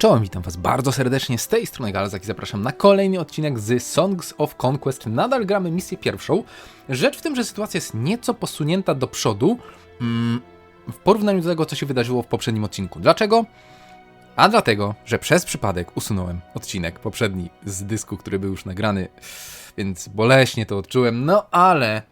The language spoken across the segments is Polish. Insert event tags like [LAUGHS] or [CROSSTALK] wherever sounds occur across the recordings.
Czołem, witam was bardzo serdecznie z tej strony Galzak i zapraszam na kolejny odcinek z Songs of Conquest. Nadal gramy misję pierwszą. Rzecz w tym, że sytuacja jest nieco posunięta do przodu mm, w porównaniu do tego, co się wydarzyło w poprzednim odcinku. Dlaczego? A dlatego, że przez przypadek usunąłem odcinek poprzedni z dysku, który był już nagrany, więc boleśnie to odczułem. No ale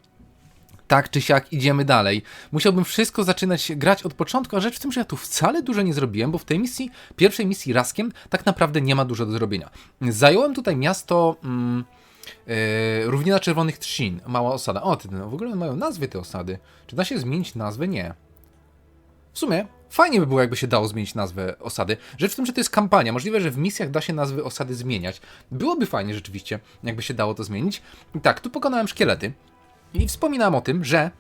tak czy siak idziemy dalej. Musiałbym wszystko zaczynać grać od początku, a rzecz w tym, że ja tu wcale dużo nie zrobiłem, bo w tej misji, pierwszej misji Raskiem, tak naprawdę nie ma dużo do zrobienia. Zająłem tutaj miasto. Mm, Yy, Równina Czerwonych Trzcin, mała osada. O, ty, no, w ogóle mają nazwy te osady. Czy da się zmienić nazwę? Nie. W sumie fajnie by było, jakby się dało zmienić nazwę osady. Rzecz w tym, że to jest kampania. Możliwe, że w misjach da się nazwy osady zmieniać. Byłoby fajnie rzeczywiście, jakby się dało to zmienić. I tak, tu pokonałem szkielety. I wspominam o tym, że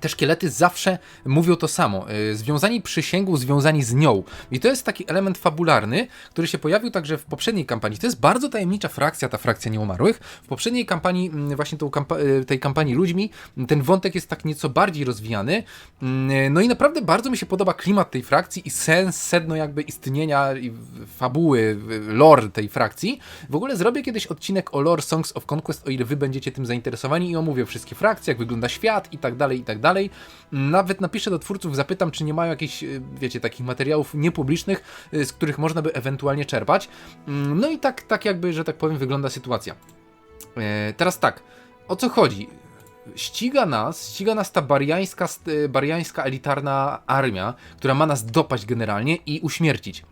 te szkielety zawsze mówią to samo. Yy, Związani przysięgą, związani z nią. I to jest taki element fabularny, który się pojawił także w poprzedniej kampanii. To jest bardzo tajemnicza frakcja, ta frakcja nieumarłych. W poprzedniej kampanii, właśnie yy, tej kampanii ludźmi, ten wątek jest tak nieco bardziej rozwijany. No i naprawdę bardzo mi się podoba klimat tej frakcji i sens, sedno jakby istnienia fabuły, lore tej frakcji. W ogóle zrobię kiedyś odcinek o lore Songs of Conquest, o ile wy będziecie tym zainteresowani i omówię wszystkie frakcje, jak wygląda świat i tak dalej, i tak dalej. Nawet napiszę do twórców, zapytam, czy nie mają jakichś, y, wiecie, takich materiałów niepublicznych, y, z których można by ewentualnie czerpać. Mm, No i tak, tak jakby, że tak powiem, wygląda sytuacja. E, Teraz tak, o co chodzi? Ściga nas, ściga nas ta bariańska, bariańska elitarna armia, która ma nas dopaść generalnie i uśmiercić.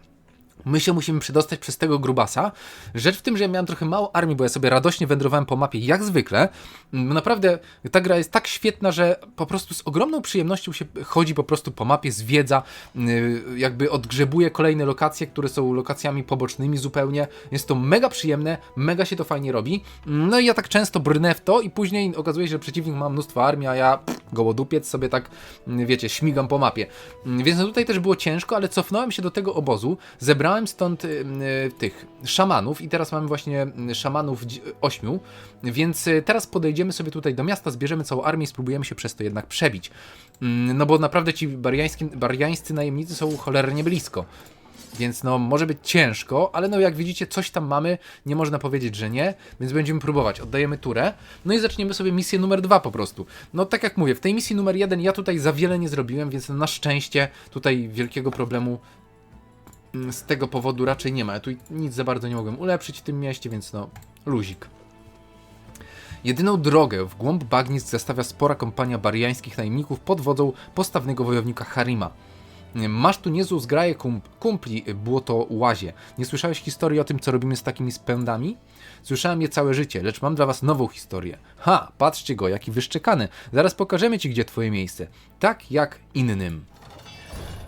My się musimy przedostać przez tego grubasa. Rzecz w tym, że ja miałem trochę mało armii, bo ja sobie radośnie wędrowałem po mapie jak zwykle. Mm, Naprawdę ta gra jest tak świetna, że po prostu z ogromną przyjemnością się chodzi po prostu po mapie, zwiedza, yy, jakby odgrzebuje kolejne lokacje, które są lokacjami pobocznymi zupełnie. Jest to mega przyjemne, mega się to fajnie robi. No i ja tak często brnę w to i później okazuje się, że przeciwnik ma mnóstwo armii, a ja gołodupiec sobie tak, mm, wiecie, śmigam po mapie. Mm, Więc no tutaj też było ciężko, ale cofnąłem się do tego obozu, zebrałem stąd y, y, tych szamanów i teraz mamy właśnie y, szamanów ośmiu, więc teraz podejdziemy sobie tutaj do miasta, zbierzemy całą armię i spróbujemy się przez to jednak przebić. Mm, No bo naprawdę ci bariańscy, najemnicy są cholernie blisko. Więc no, może być ciężko, ale no jak widzicie, coś tam mamy, nie można powiedzieć, że nie, więc będziemy próbować. Oddajemy turę, no i zaczniemy sobie misję numer dwa po prostu. No tak jak mówię, w tej misji numer jeden ja tutaj za wiele nie zrobiłem, więc na szczęście tutaj wielkiego problemu z tego powodu raczej nie ma. Ja tu nic za bardzo nie mogłem ulepszyć w tym mieście, więc no, luzik. Jedyną drogę w głąb bagnisk zastawia spora kompania bariańskich najemników pod wodzą postawnego wojownika Harima. Masz tu niezłą zgraję kum kumpli, błoto łazie. Nie słyszałeś historii o tym, co robimy z takimi spędami? Słyszałem je całe życie, lecz mam dla was nową historię. Ha, patrzcie go, jaki wyszczekany. Zaraz pokażemy ci, gdzie twoje miejsce. Tak jak innym.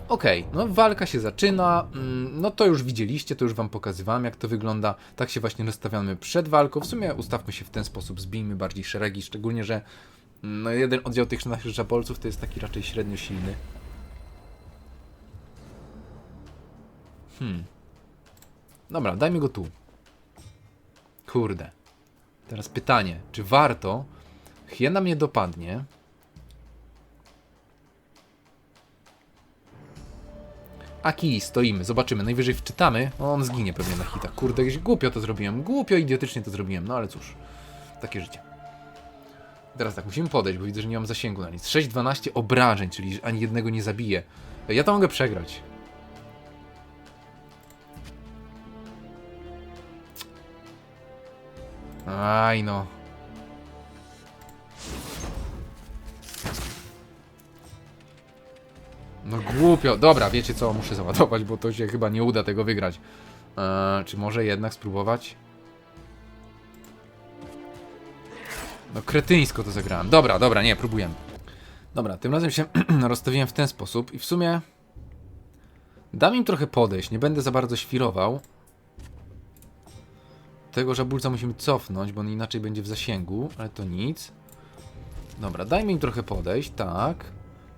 Okej, no walka się zaczyna, mm, no to już widzieliście, to już wam pokazywałem jak to wygląda, tak się właśnie rozstawiamy przed walką, w sumie ustawmy się w ten sposób, zbijmy bardziej szeregi, szczególnie, że mm, no jeden oddział tych naszych żabolców to jest taki raczej średnio silny. Hmm. Dobra, dajmy go tu. Kurde. Teraz pytanie, czy warto? Hiena mnie dopadnie. Aki, stoimy, zobaczymy. Najwyżej wczytamy. O, on zginie pewnie na hitach. Kurde, głupio to zrobiłem. Głupio, idiotycznie to zrobiłem. No ale cóż. Takie życie. Teraz tak, musimy podejść, bo widzę, że nie mam zasięgu na nic. 6-12 obrażeń, czyli ani jednego nie zabiję. Ja to mogę przegrać. Aj no. No głupio. Dobra, wiecie co, muszę załadować, bo to się chyba nie uda tego wygrać. Eee, czy może jednak spróbować? No kretyńsko to zagrałem. Dobra, dobra, nie, próbujemy. Dobra, tym razem się [CLEARS THROAT] rozstawiłem w ten sposób i w sumie dam im trochę podejść, nie będę za bardzo świrował. Tego żabulca musimy cofnąć, bo on inaczej będzie w zasięgu, ale to nic. Dobra, dajmy im trochę podejść, tak.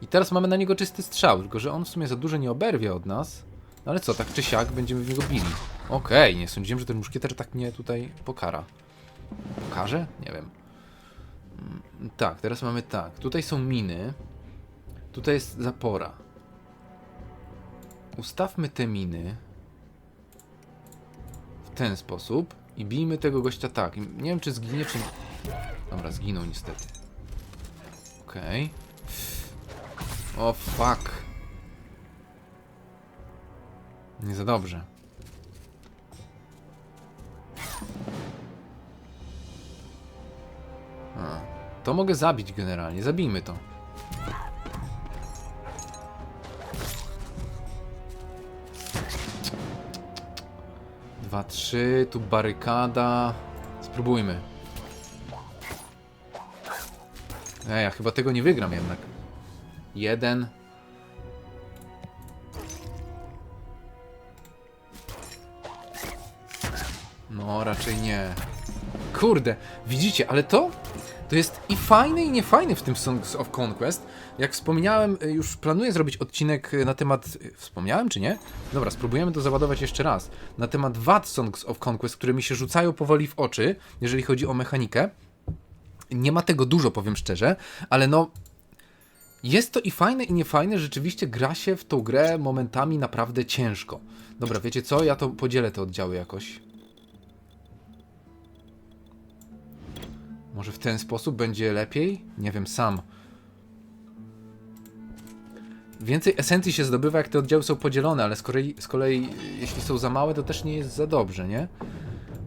I teraz mamy na niego czysty strzał, tylko że on w sumie za dużo nie oberwie od nas. No ale co, tak czy siak będziemy w niego bili. Okej, nie sądziłem, że ten muszkieter tak mnie tutaj pokara. Pokaże? Nie wiem. Mm, Tak, teraz mamy tak. Tutaj są miny. Tutaj jest zapora. Ustawmy te miny. ten sposób i bijmy tego gościa tak. Nie wiem, czy zginie, czy... Dobra, zginął niestety. Okej. O, fuck. Nie za dobrze. A, to mogę zabić generalnie. Zabijmy to. Dwa, trzy, tu barykada. Spróbujmy. Ej, ja chyba tego nie wygram jednak. Jeden. No, raczej nie. Kurde, widzicie, ale to to jest i fajne i niefajne w tym Songs of Conquest. Jak wspomniałem, y, już planuję zrobić odcinek y, na temat. y, Wspomniałem czy nie? Dobra, spróbujemy to załadować jeszcze raz. Na temat wad Songs of Conquest, które mi się rzucają powoli w oczy, jeżeli chodzi o mechanikę. Nie ma tego dużo, powiem szczerze, ale no. Jest to i fajne, i niefajne. Rzeczywiście gra się w tą grę momentami naprawdę ciężko. Dobra, wiecie co? Ja to podzielę te oddziały jakoś. Może w ten sposób będzie lepiej? Nie wiem, sam. Więcej esencji się zdobywa, jak te oddziały są podzielone, ale z kolei, z kolei jeśli są za małe, to też nie jest za dobrze, nie?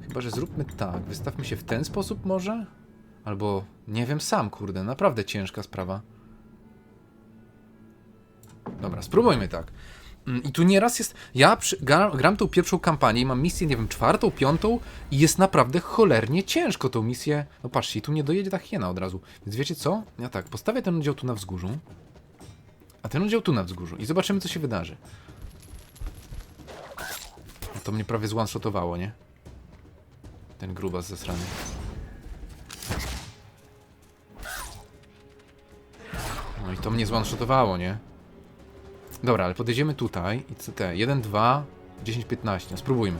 Chyba, że zróbmy tak. Wystawmy się w ten sposób może? Albo, nie wiem, sam, kurde. Naprawdę ciężka sprawa. Dobra, spróbujmy tak. Mm, I tu nieraz jest. Ja przy, gra, gram tą pierwszą kampanię i mam misję, nie wiem, czwartą, piątą i jest naprawdę cholernie ciężko tą misję. No patrzcie, tu nie dojedzie ta hiena od razu. Więc wiecie co? Ja tak, postawię ten oddział tu na wzgórzu. A ten oddział tu na wzgórzu. I zobaczymy, co się wydarzy. No to mnie prawie zone-shotowało, nie? Ten grubas zasrany. No i to mnie zone-shotowało, nie? Dobra, ale podejdziemy tutaj i CT. 1, 2, 10, 15. No, spróbujmy.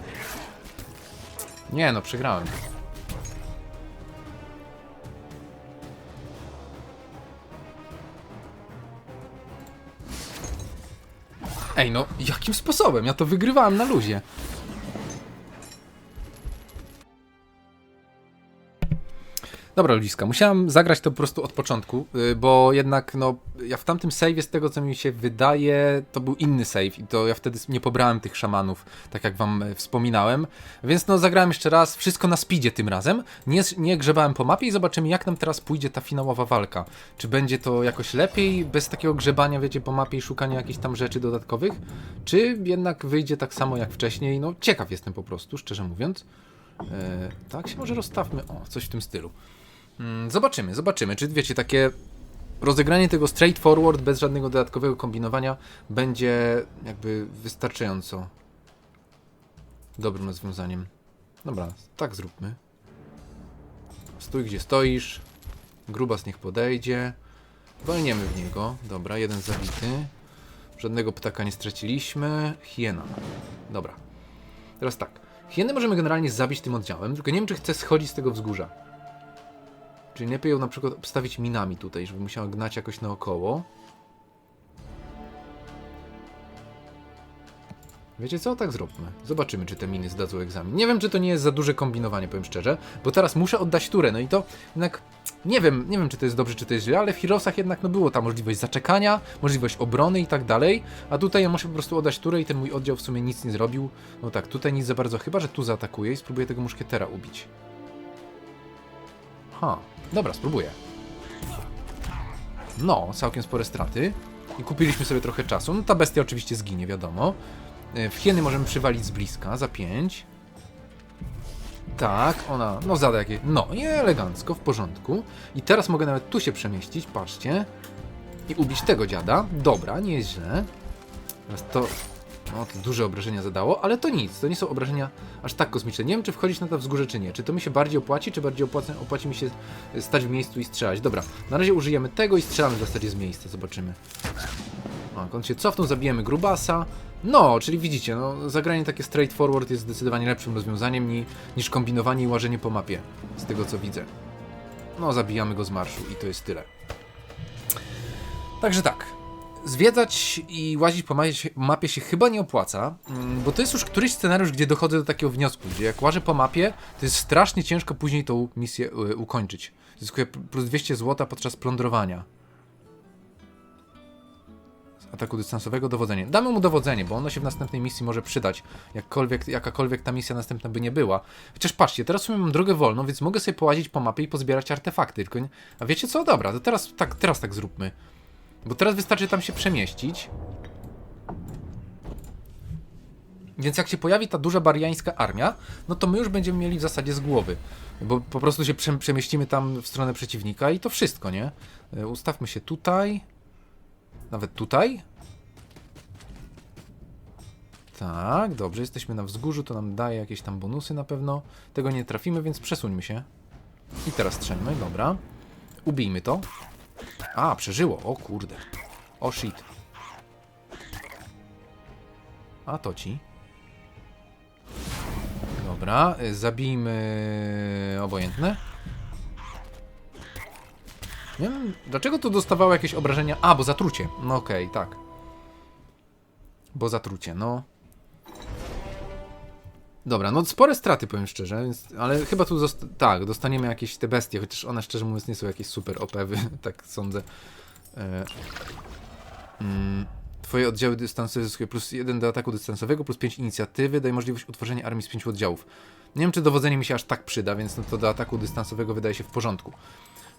Nie no, przegrałem. Ej, no, jakim sposobem? Ja to wygrywałem na luzie. Dobra, ludziska, musiałem zagrać to po prostu od początku, y, bo jednak, no, ja w tamtym save z tego, co mi się wydaje, to był inny save i to ja wtedy nie pobrałem tych szamanów, tak jak wam e, wspominałem, więc no, zagrałem jeszcze raz, wszystko na speedzie tym razem, nie, nie grzebałem po mapie i zobaczymy, jak nam teraz pójdzie ta finałowa walka. Czy będzie to jakoś lepiej, bez takiego grzebania, wiecie, po mapie i szukania jakichś tam rzeczy dodatkowych, czy jednak wyjdzie tak samo jak wcześniej, no, ciekaw jestem po prostu, szczerze mówiąc. E, tak się może rozstawmy, o, coś w tym stylu. Mm, Zobaczymy, zobaczymy. Czy wiecie, takie rozegranie tego straightforward, bez żadnego dodatkowego kombinowania, będzie jakby wystarczająco dobrym rozwiązaniem. Dobra, tak zróbmy. Stój gdzie stoisz. Grubas niech podejdzie. Walniemy w niego. Dobra, jeden zabity. Żadnego ptaka nie straciliśmy. Hiena. Dobra. Teraz tak. Hieny możemy generalnie zabić tym oddziałem, tylko nie wiem, czy chcę schodzić z tego wzgórza. Czyli lepiej ją na przykład obstawić minami tutaj, żeby musiała gnać jakoś naokoło. Wiecie co? Tak zróbmy. Zobaczymy, czy te miny zdadzą egzamin. Nie wiem, czy to nie jest za duże kombinowanie, powiem szczerze, bo teraz muszę oddać turę, no i to jednak nie wiem, nie wiem, czy to jest dobrze, czy to jest źle, ale w Heroesach jednak no było ta możliwość zaczekania, możliwość obrony i tak dalej, a tutaj ja muszę po prostu oddać turę i ten mój oddział w sumie nic nie zrobił. No tak, tutaj nic za bardzo, chyba, że tu zaatakuję i spróbuję tego muszkietera ubić. Ha, dobra, spróbuję. No, całkiem spore straty. I kupiliśmy sobie trochę czasu. No ta bestia oczywiście zginie, wiadomo. E, W hieny możemy przywalić z bliska za 5. Tak, ona, no zada jakie. No i elegancko, w porządku. I teraz mogę nawet tu się przemieścić, patrzcie. I ubić tego dziada. Dobra, nie jest źle. Teraz to. No, duże obrażenia zadało, ale to nic, to nie są obrażenia aż tak kosmiczne. Nie wiem, czy wchodzić na to wzgórze, czy nie. Czy to mi się bardziej opłaci, czy bardziej opłaci, opłaci mi się stać w miejscu i strzelać. Dobra, na razie użyjemy tego i strzelamy w zasadzie z miejsca, zobaczymy. O, on się cofnął, zabijemy grubasa. No, czyli widzicie, no, zagranie takie straightforward jest zdecydowanie lepszym rozwiązaniem ni, niż kombinowanie i łażenie po mapie, z tego co widzę. No, zabijamy go z marszu i to jest tyle. Także tak. Zwiedzać i łazić po mapie, się- mapie się chyba nie opłaca, mm, bo to jest już któryś scenariusz, gdzie dochodzę do takiego wniosku, gdzie jak łażę po mapie, to jest strasznie ciężko później tą misję y, ukończyć. Zyskuję plus 200 złota podczas plądrowania. Z ataku dystansowego dowodzenie. Damy mu dowodzenie, bo ono się w następnej misji może przydać, jakkolwiek, jakakolwiek ta misja następna by nie była. Chociaż patrzcie, teraz mam drogę wolną, więc mogę sobie połazić po mapie i pozbierać artefakty, tylko nie... A wiecie co? Dobra, to teraz tak, teraz tak zróbmy. Bo teraz wystarczy tam się przemieścić. Więc jak się pojawi ta duża bariańska armia, no to my już będziemy mieli w zasadzie z głowy. Bo po prostu się przem- przemieścimy tam w stronę przeciwnika i to wszystko, nie? E, Ustawmy się tutaj. Nawet tutaj. Tak, dobrze, jesteśmy na wzgórzu, to nam daje jakieś tam bonusy na pewno. Tego nie trafimy, więc przesuńmy się. I teraz strzelmy, dobra. Ubijmy to. A, przeżyło. O kurde. O shit. A to ci. Dobra, y, zabijmy obojętne. Nie wiem, dlaczego to dostawało jakieś obrażenia? A, bo zatrucie. No okej, tak. Bo zatrucie, no. Dobra, no spore straty powiem szczerze, więc, ale chyba tu tak, dostaniemy jakieś te bestie, chociaż one szczerze mówiąc nie są jakieś super opewy, [LAUGHS] tak sądzę. E, mm, twoje oddziały dystansowe zyskują plus 1 do ataku dystansowego, plus 5 inicjatywy, daje możliwość utworzenia armii z 5 oddziałów. Nie wiem, czy dowodzenie mi się aż tak przyda, więc no to do ataku dystansowego wydaje się w porządku.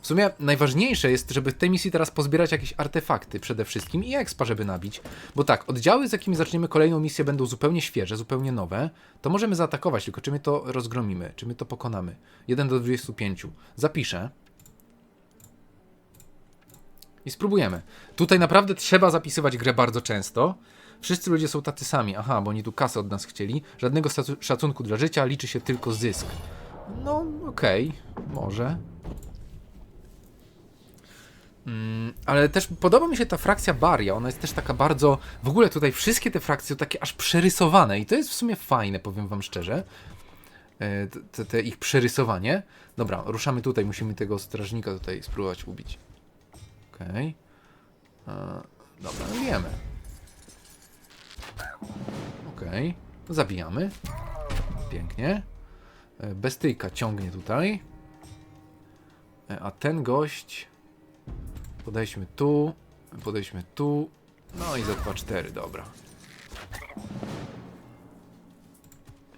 W sumie najważniejsze jest, żeby w tej misji teraz pozbierać jakieś artefakty przede wszystkim i expa, żeby nabić. Bo tak, oddziały, z jakimi zaczniemy kolejną misję, będą zupełnie świeże, zupełnie nowe. To możemy zaatakować, tylko czy my to rozgromimy, czy my to pokonamy. 1 do 25. Zapiszę. I spróbujemy. Tutaj naprawdę trzeba zapisywać grę bardzo często. Wszyscy ludzie są tacy sami. Aha, bo oni tu kasę od nas chcieli. Żadnego szacunku dla życia, liczy się tylko zysk. No, okej, może. Mm, ale też podoba mi się ta frakcja Baria. Ona jest też taka bardzo. W ogóle tutaj wszystkie te frakcje są takie aż przerysowane i to jest w sumie fajne, powiem Wam szczerze. E, te- te, ich przerysowanie. Dobra, ruszamy tutaj. Musimy tego strażnika tutaj spróbować ubić. Okej. E, Dobra, no wiemy. Okej. Zabijamy. Pięknie. E, Bestyjka ciągnie tutaj. E, A ten gość. Podejdźmy tu. Podejdźmy tu. No i za 2-4, dobra.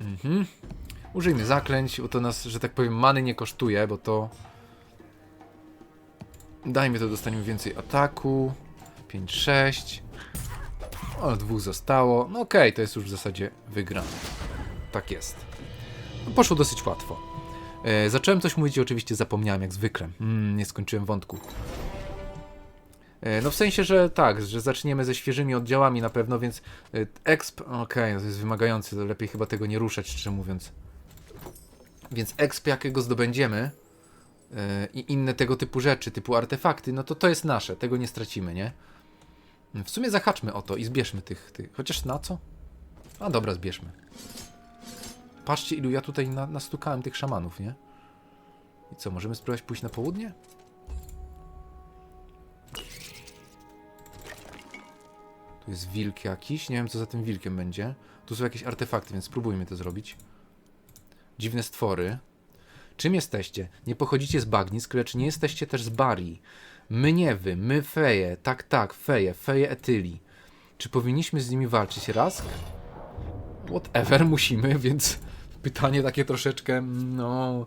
Mhm. Użyjmy zaklęć, bo to nas, że tak powiem, many nie kosztuje, bo to. Dajmy to, dostaniemy więcej ataku. 5-6. O, dwóch zostało. No okej, to jest już w zasadzie wygrane. Tak jest. Poszło dosyć łatwo. E, zacząłem coś mówić i oczywiście zapomniałem, jak zwykle. Mm, nie skończyłem wątku. E, No w sensie, że tak, że zaczniemy ze świeżymi oddziałami na pewno, więc e, exp, okej, no to jest wymagające, to lepiej chyba tego nie ruszać, szczerze mówiąc. Więc exp jakiego zdobędziemy e, i inne tego typu rzeczy, typu artefakty, no to to jest nasze, tego nie stracimy, nie? W sumie zahaczmy o to i zbierzmy tych, tych. chociaż na co? A dobra, zbierzmy. Patrzcie, ilu ja tutaj na, nastukałem tych szamanów, nie? I co, możemy spróbować pójść na południe? Tu jest wilk jakiś. Nie wiem, co za tym wilkiem będzie. Tu są jakieś artefakty, więc spróbujmy to zrobić. Dziwne stwory. Czym jesteście? Nie pochodzicie z bagnisk, lecz nie jesteście też z Barii. My nie wy, my feje. Tak, tak, feje, feje etyli. Czy powinniśmy z nimi walczyć raz? Whatever, [LAUGHS] musimy, więc pytanie takie troszeczkę, no...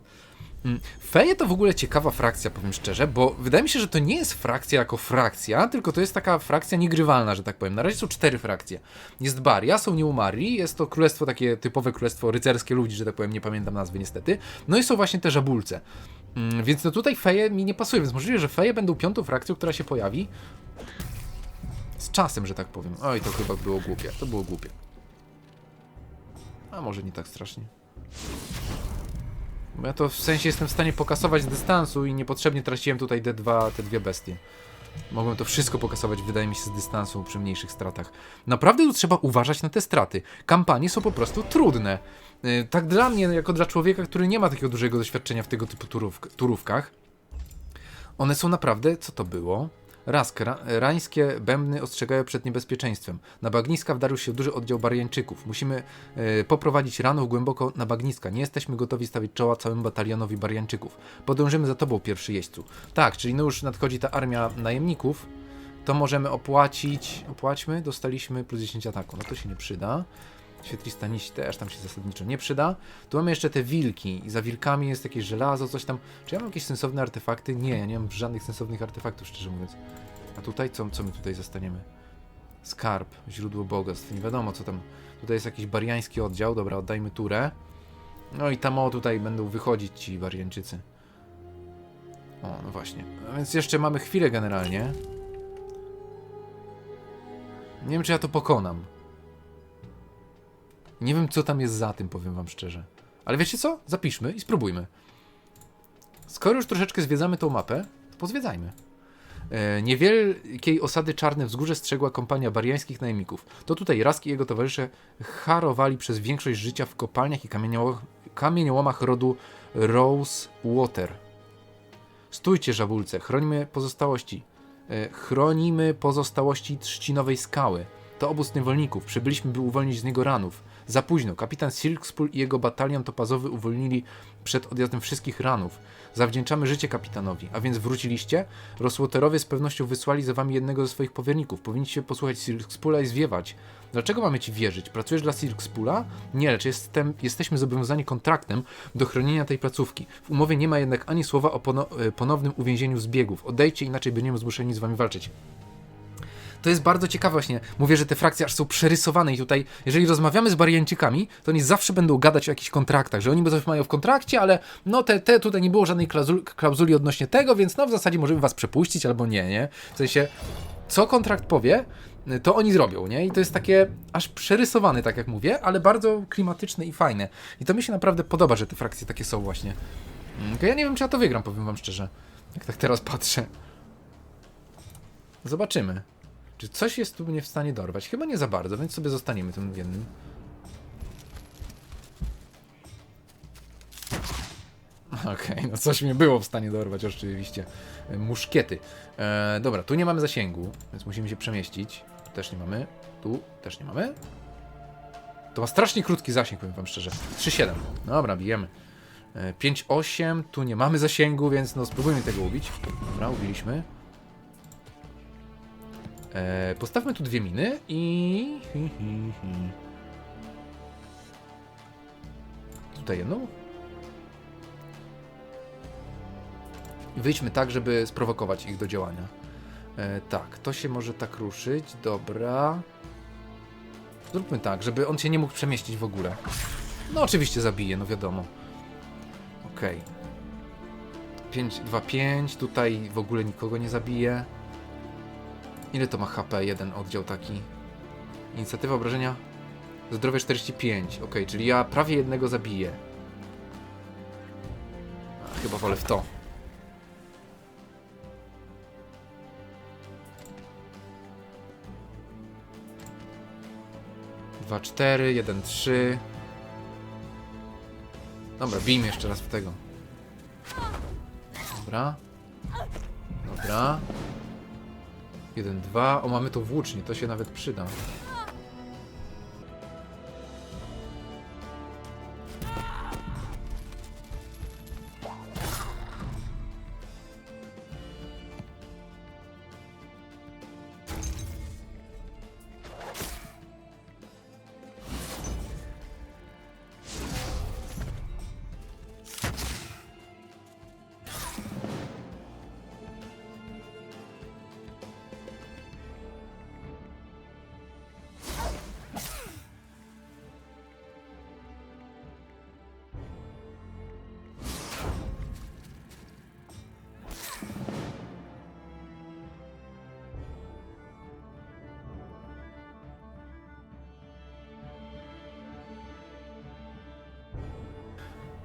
Mm, Feje to w ogóle ciekawa frakcja, powiem szczerze, bo wydaje mi się, że to nie jest frakcja jako frakcja, tylko to jest taka frakcja niegrywalna, że tak powiem. Na razie są cztery frakcje. Jest Baria, są Neumari, jest to królestwo takie typowe królestwo rycerskie ludzi, że tak powiem, nie pamiętam nazwy niestety. No i są właśnie te żabulce. Mm, Więc no tutaj feje mi nie pasuje, więc możliwe, że feje będą piątą frakcją, która się pojawi. Z czasem, że tak powiem. Oj, to chyba było głupie. To było głupie. A może nie tak strasznie. Ja to w sensie jestem w stanie pokasować z dystansu i niepotrzebnie traciłem tutaj D2, te dwie bestie. Mogłem to wszystko pokasować, wydaje mi się, z dystansu przy mniejszych stratach. Naprawdę tu trzeba uważać na te straty. Kampanie są po prostu trudne. Yy, Tak dla mnie, jako dla człowieka, który nie ma takiego dużego doświadczenia w tego typu turówk turówkach, one są naprawdę, co to było? Rask, ra, rańskie bębny ostrzegają przed niebezpieczeństwem. Na bagniska wdarł się duży oddział Bariańczyków. Musimy e, poprowadzić ranów głęboko na bagniska. Nie jesteśmy gotowi stawić czoła całemu batalionowi Bariańczyków. Podążymy za tobą, pierwszy jeźdźcu. Tak, czyli no już nadchodzi ta armia najemników. To możemy opłacić. Opłaćmy, dostaliśmy plus 10 ataku. No to się nie przyda. Świetlista niś też tam się zasadniczo nie przyda. Tu mamy jeszcze te wilki i za wilkami jest jakieś żelazo, coś tam. Czy ja mam jakieś sensowne artefakty? Nie, ja nie mam żadnych sensownych artefaktów, szczerze mówiąc. A tutaj co, co my tutaj zastaniemy? Skarb, źródło bogactw, nie wiadomo co tam. Tutaj jest jakiś bariański oddział, dobra, oddajmy turę. No i tam o tutaj będą wychodzić ci bariańczycy. O, no właśnie. A więc jeszcze mamy chwilę generalnie. Nie wiem, czy ja to pokonam. Nie wiem, co tam jest za tym, powiem wam szczerze. Ale wiecie co? Zapiszmy i spróbujmy. Skoro już troszeczkę zwiedzamy tą mapę, to pozwiedzajmy. E, niewielkiej osady Czarne Wzgórze strzegła kompania bariańskich najemników. To tutaj Rask i jego towarzysze harowali przez większość życia w kopalniach i kamieniołomach, kamieniołomach rodu Rose Water. Stójcie, żabulce, chronimy pozostałości. E, chronimy pozostałości trzcinowej skały. To obóz niewolników. Przybyliśmy, by uwolnić z niego ranów. Za późno. Kapitan Silkspool i jego batalion topazowy uwolnili przed odjazdem wszystkich ranów. Zawdzięczamy życie kapitanowi. A więc wróciliście? Roswaterowie z pewnością wysłali za wami jednego ze swoich powierników. Powinniście posłuchać Silkspoola i zwiewać. Dlaczego mamy ci wierzyć? Pracujesz dla Silkspoola? Nie, lecz jestem, jesteśmy zobowiązani kontraktem do chronienia tej placówki. W umowie nie ma jednak ani słowa o e, ponownym uwięzieniu zbiegów. Odejdźcie, inaczej będziemy zmuszeni z wami walczyć. To jest bardzo ciekawe właśnie. Mówię, że te frakcje aż są przerysowane i tutaj, jeżeli rozmawiamy z Bariańczykami, to oni zawsze będą gadać o jakichś kontraktach, że oni coś mają w kontrakcie, ale no te, te tutaj nie było żadnej klauzuli, klauzuli odnośnie tego, więc no w zasadzie możemy was przepuścić albo nie, nie? W sensie, co kontrakt powie, to oni zrobią, nie? I to jest takie aż przerysowane, tak jak mówię, ale bardzo klimatyczne i fajne. I to mi się naprawdę podoba, że te frakcje takie są właśnie. Mm, Ja nie wiem, czy ja to wygram, powiem wam szczerze. Jak tak teraz patrzę. Zobaczymy. Czy coś jest tu mnie w stanie dorwać? Chyba nie za bardzo, więc sobie zostaniemy tym jednym. [LAUGHS] Okej, no coś mnie było w stanie dorwać, oczywiście. E, Muszkiety. E, dobra, tu nie mamy zasięgu, więc musimy się przemieścić. Tu też nie mamy. Tu też nie mamy. To ma strasznie krótki zasięg, powiem wam szczerze. 3,7. Dobra, bijemy. E, 5,8. Tu nie mamy zasięgu, więc no spróbujmy tego ubić. Dobra, ubiliśmy. E, postawmy tu dwie miny i... Hi, hi, hi. Tutaj jedną. I wyjdźmy tak, żeby sprowokować ich do działania. E, tak, to się może tak ruszyć. Dobra. Zróbmy tak, żeby on się nie mógł przemieścić w ogóle. No oczywiście zabije, no wiadomo. Okej. 5, 2, 5. Tutaj w ogóle nikogo nie zabije. Ile to ma HP? Jeden oddział taki. Inicjatywa obrażenia? Zdrowie 45. Ok, czyli ja prawie jednego zabiję. A, chyba wolę w to. Dwa, cztery, jeden, trzy. Dobra, bijmy jeszcze raz w tego. Dobra. Dobra. 1, 2. O, mamy to włócznie, to się nawet przyda.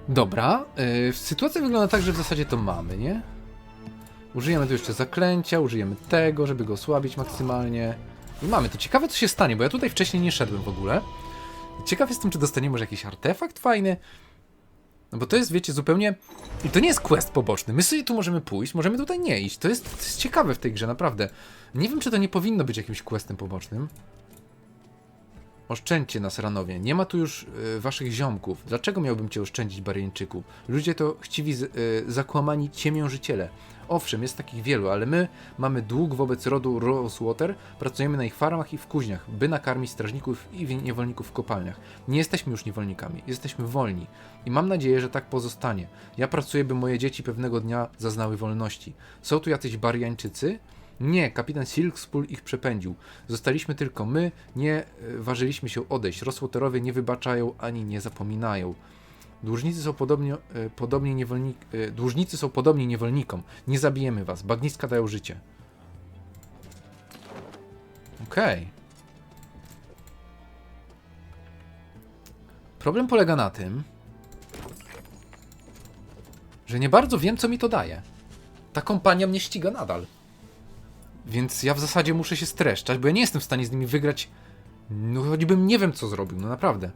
Dobra, yy, sytuacja wygląda tak, że w zasadzie to mamy, nie? Użyjemy tu jeszcze zaklęcia, użyjemy tego, żeby go osłabić maksymalnie. I mamy to. Ciekawe, co się stanie, bo ja tutaj wcześniej nie szedłem w ogóle. Ciekaw jestem, czy dostaniemy może jakiś artefakt fajny. No bo to jest, wiecie, zupełnie... I to nie jest quest poboczny. My sobie tu możemy pójść, możemy tutaj nie iść. To jest, to jest ciekawe w tej grze, naprawdę. Nie wiem, czy to nie powinno być jakimś questem pobocznym. Oszczędźcie nas, Ranowie. Nie ma tu już y, waszych ziomków. Dlaczego miałbym cię oszczędzić, Baryjczyku? Ludzie to chciwi, y, zakłamani ciemiężyciele. Owszem, jest takich wielu, ale my mamy dług wobec rodu Rosewater, pracujemy na ich farmach i w kuźniach, by nakarmić strażników i niewolników w kopalniach. Nie jesteśmy już niewolnikami, jesteśmy wolni. I mam nadzieję, że tak pozostanie. Ja pracuję, by moje dzieci pewnego dnia zaznały wolności. Są tu jacyś Bariańczycy? Nie, kapitan Silkspool ich przepędził. Zostaliśmy tylko my, nie e, ważyliśmy się odejść. Roswaterowie nie wybaczają ani nie zapominają. Dłużnicy są podobnie, e, podobnie niewolnik, e, dłużnicy są podobni niewolnikom. Nie zabijemy was. Bagniska dają życie. Okej. Problem polega na tym, że nie bardzo wiem, co mi to daje. Ta kompania mnie ściga nadal. Więc ja w zasadzie muszę się streszczać, bo ja nie jestem w stanie z nimi wygrać. No choćbym nie wiem, co zrobił, no naprawdę.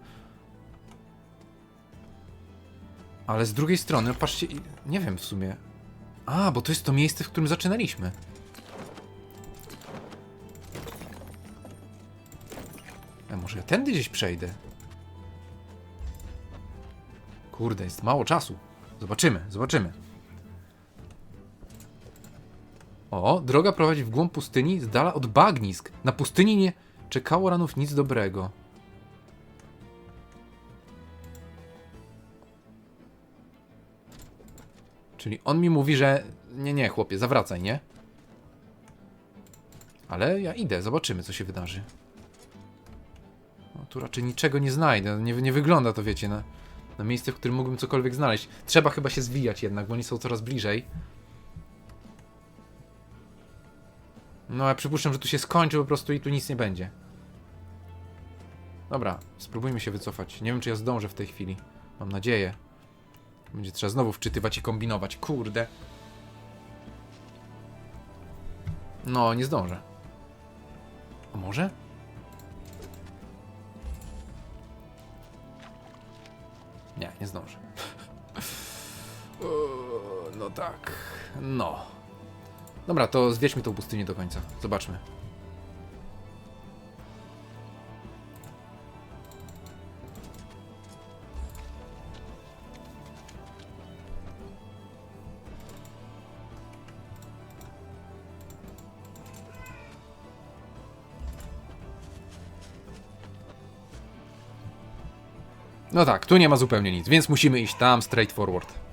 Ale z drugiej strony, patrzcie, nie wiem w sumie. A, bo to jest to miejsce, w którym zaczynaliśmy. A może ja tędy gdzieś przejdę? Kurde, jest mało czasu. Zobaczymy, zobaczymy. O, droga prowadzi w głąb pustyni, z dala od bagnisk. Na pustyni nie czekało ranów nic dobrego. Czyli on mi mówi, że nie, nie, chłopie, zawracaj, nie? Ale ja idę, zobaczymy, co się wydarzy. No, tu raczej niczego nie znajdę. Nie, nie wygląda to, wiecie, na, na miejsce, w którym mógłbym cokolwiek znaleźć. Trzeba chyba się zwijać jednak, bo oni są coraz bliżej. No, ja przypuszczam, że tu się skończy po prostu i tu nic nie będzie. Dobra, spróbujmy się wycofać. Nie wiem, czy ja zdążę w tej chwili. Mam nadzieję. Będzie trzeba znowu wczytywać i kombinować. Kurde. No, nie zdążę. A może? Nie, nie zdążę. [LAUGHS] No tak. No. Dobra, to zwiedźmy tą pustynię do końca. Zobaczmy. No tak, tu nie ma zupełnie nic, więc musimy iść tam straight forward.